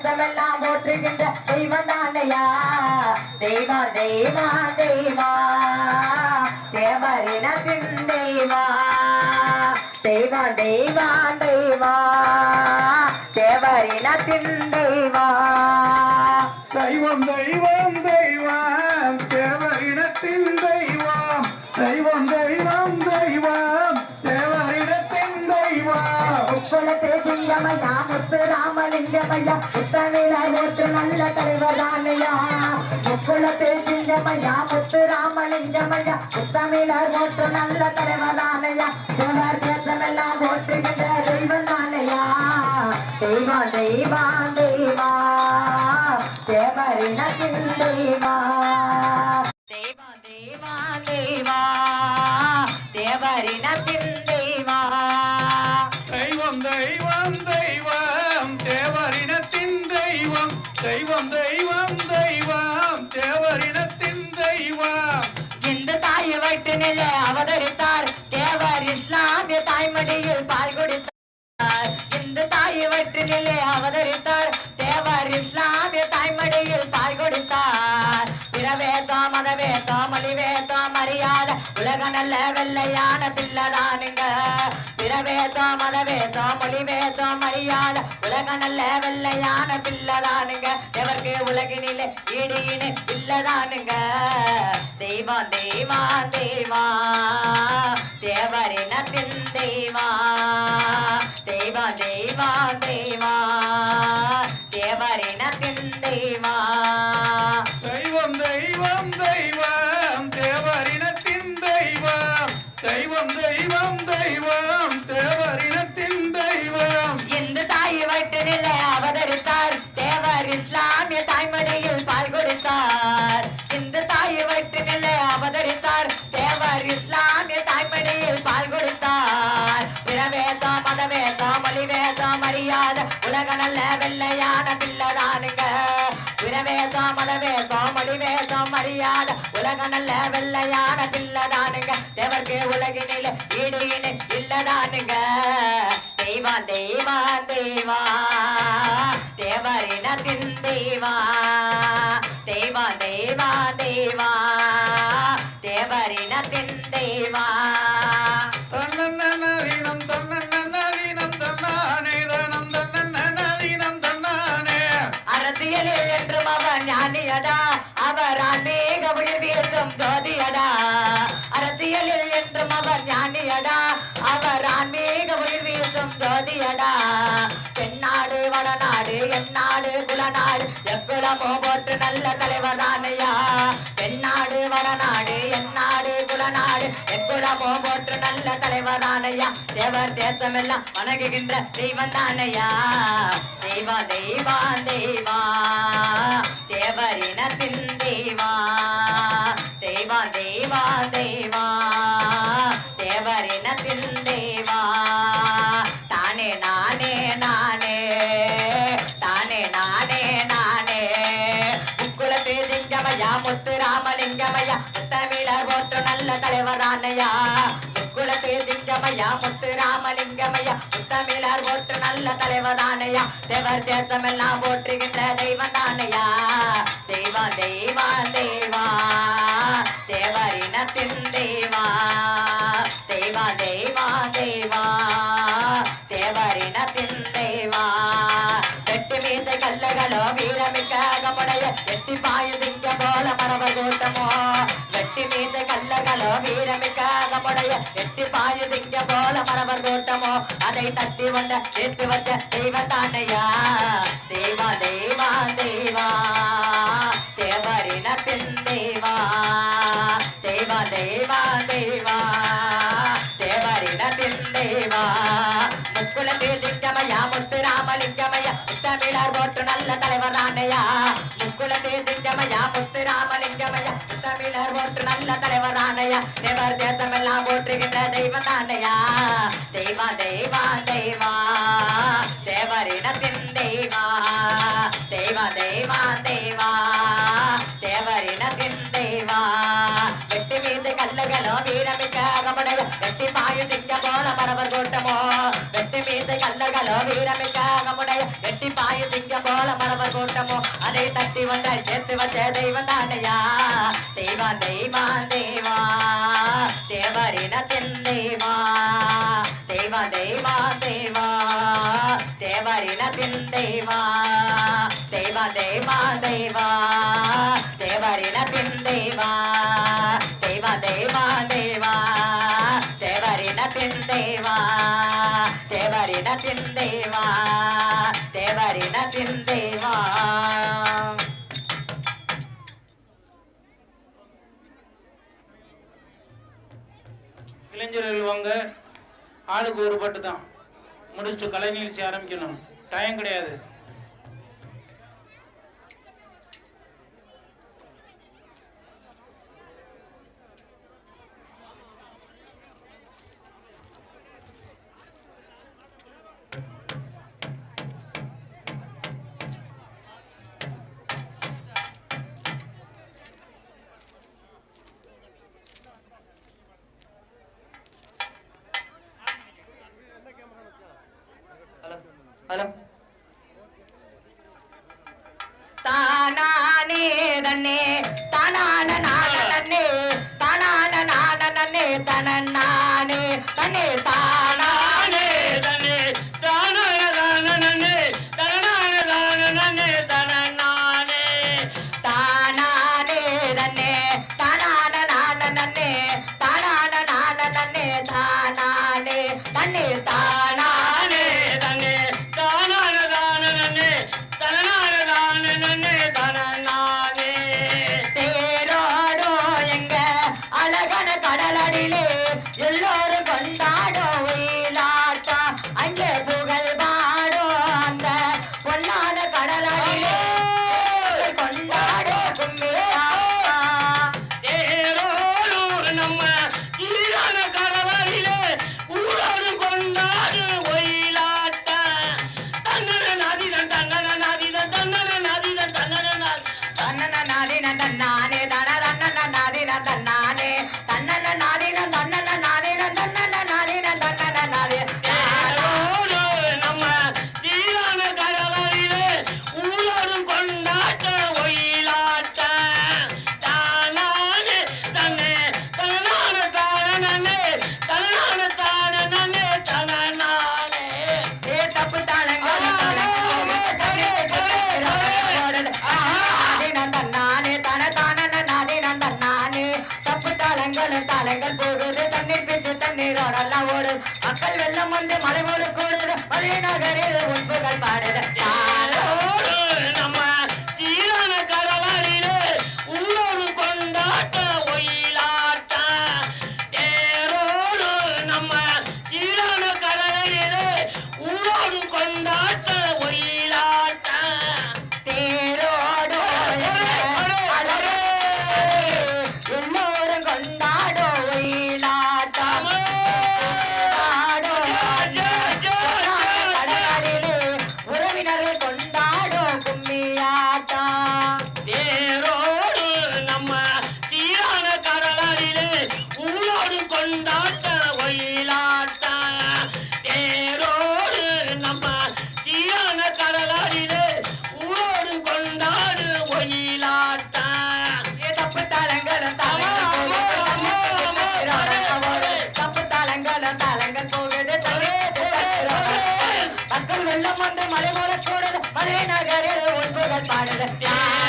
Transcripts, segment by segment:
வேதமெல்லாம் போற்றுகின்ற தெய்வம் தானையா தெய்வா தெய்வா. தெய்வா தேவரினத்தின் தெய்வா. தெய்வா தெய்வா தெய்வா. தேவரினத்தின் தெய்வா. தெய்வம் தெய்வம் தெய்வம். தேவரினத்தின் தெய்வம் தெய்வம். தெய்வம் தெய்வம் போல உப்புலத்தே முத்து ராமலிங்கமையா புத்தனில ஓட்டு நல்ல தலைவரானையா முக்குல சிங்கமையா முத்து ராமலிங்கமையா புத்தமிழ ஓட்டு நல்ல தலைவரானையா தேவர் தேசமெல்லாம் ஓட்டுகின்ற தெய்வம் தானையா தெய்வா தெய்வா தெய்வா. தேவரினத்தின் தெய்வா தேவா தேவா தேவா. தேவரினத்தின் மரியாதை உலக நல்ல வெள்ளையான பிள்ளைதானுங்க பிறவேதோ மதவேதோ மொழிவேதோ மரியாதை உலக நல்ல வெள்ளையான பிள்ளைதானுங்க எவருக்கு உலகினிலே ஈடு இணை இல்லதானுங்க தெய்வா தெய்வா தெய்வா தேவரினத்தின் தெய்வா தெய்வம் தெய்வா தெய்வா தேவரினத்தின் தெய்வா மொழிவேதோ மரியாத உலக நல்ல வெள்ளையான பிள்ளைதானுங்க. தேவர்க்கு உலகினில் ஈடு இணை இல்லதானுங்க. தெய்வா தெய்வா தெய்வா தேவரினத்தின் தெய்வா தெய்வா தெய்வா தெய்வா தேவரினத்தின் தெய்வா தன்னன்னதீனம் தன்னன்னதீனம் ஆன்மீக உயிர் ஜோதியடா. அரசியலில் என்றும் அவர் ஞானியடா. அவர் ஆன்மீக உயிர் ஜோதியடா. ஜோதியடா தென்னாடு வடநாடு எந்நாடு குலநாடு எக்குலமோ போற்று நல்ல தலைவர் தானையா தென்னாடு வடநாடு எந்நாடு குலநாடு எக்குலமோ போற்று நல்ல தலைவர் தானையா தேவர் தேசமெல்லாம் வணங்குகின்ற தெய்வம் தானையா தெய்வா தெய்வா தெய்வா. தேவரினத்தின் தெய்வா. தெய்வா தெய்வா தெய்வா. தேவரினத்தின் தெய்வா நல்ல தலைவரானையா முக்குலத்தே முத்து ராமலிங்கமையா முத்தமிழர் போற்று நல்ல தலைவரானையா தேவர் தேசமெல்லாம் போற்றுகின்ற தெய்வம் தானையா. தெய்வா தெய்வா தெய்வா தேவரினத்தின் தெய்வா. தெய்வா தெய்வா தெய்வா தேவரினத்தின் தெய்வா. வெட்டி மீசை கல்லகளோ வீரமிக்க அகமுடைய எட்டி பாய சிங்க போல பரவ கூட்டமோ எட்டி பாய திங்க போல மரபர் தோட்டமோ அதை தட்டி வந்த சேர்த்து வச்ச தெய்வ தானையா தெய்வா தெய்வா தெய்வா தேவரினத்தின் தெய்வா தெய்வா தெய்வா தெய்வா தேவரிடத்தின் தெய்வா முக்குலத்தே சிங்கமயா முத்து ராமலிங்கமையா தமிழர் போற்று நல்ல தலைவர் தானையா முக்குலத்தே சிங்கமயா முத்து ராமலிங்கமையா தமிழர் ஒன்று நல்ல தலைவரானையா தேவர் தேசமெல்லாம் போற்றுகின்ற தெய்வம் தானையா? தெய்வா தெய்வா தெய்வா. தேவரிடத்தின் தெய்வா. தெய்வா தெய்வா தெய்வா. தேவரிடத்தின் தெய்வா. வெட்டி மீது கல்லுகளோ வீரமிக்க அகமடையோ வெட்டி பாயு திங்க போல பரவர் கூட்டமோ. வெட்டி மீது கல்லுகளோ வீரமிக்க அகமுடைய வெட்டி பாயு திங்க போல மரவர் கூட்டமோ. அதை தட்டி வந்தால் சேர்த்து வச்ச தெய்வம் தானையா? దేవా దేవా దేవా దేవరిన తిందేవా దేవా దేవా దేవా దేవరిన తిందేవా దేవా దేవా దేవా దేవరిన తిందేవా దేవా దేవా దేవా దేవరిన తిందేవా దేవరిన తిందేవా దేవరిన తిందేవా ஆளுக்கு ஒரு பட்டு தான் முடிச்சுட்டு கலைநீழ்ச்சி ஆரம்பிக்கணும். டைம் கிடையாது. தன நானே தனி தான் வெள்ளம் வந்து மலைமோடு கூட மலைநகரில் உன் புகழ் பாடுக The.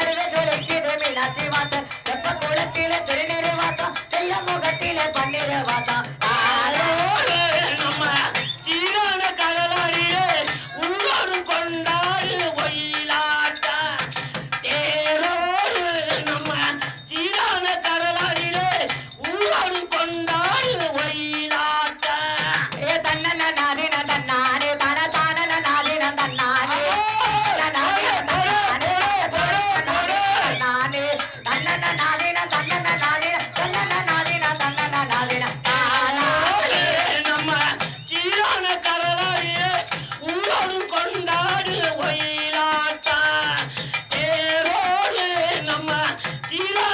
நடுவே துளைக்குது மீனாட்சி வாசம் வெப்ப குளத்தில திருநீர் வாசம் செய்ய முகத்தில பன்னீர் வாசம் চিরা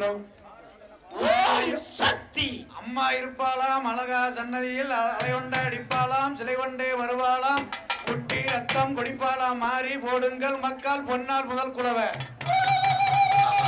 விப்ளவ் சக்தி. அம்மா இருப்பாளாம் அழகா சன்னதியில் கொண்டு அடிப்பாளாம் சிலை கொண்டே வருவாளாம். குட்டி ரத்தம் குடிப்பாளாம் மாறி போடுங்கள் மக்கள் பொன்னால் முதல் குலவை.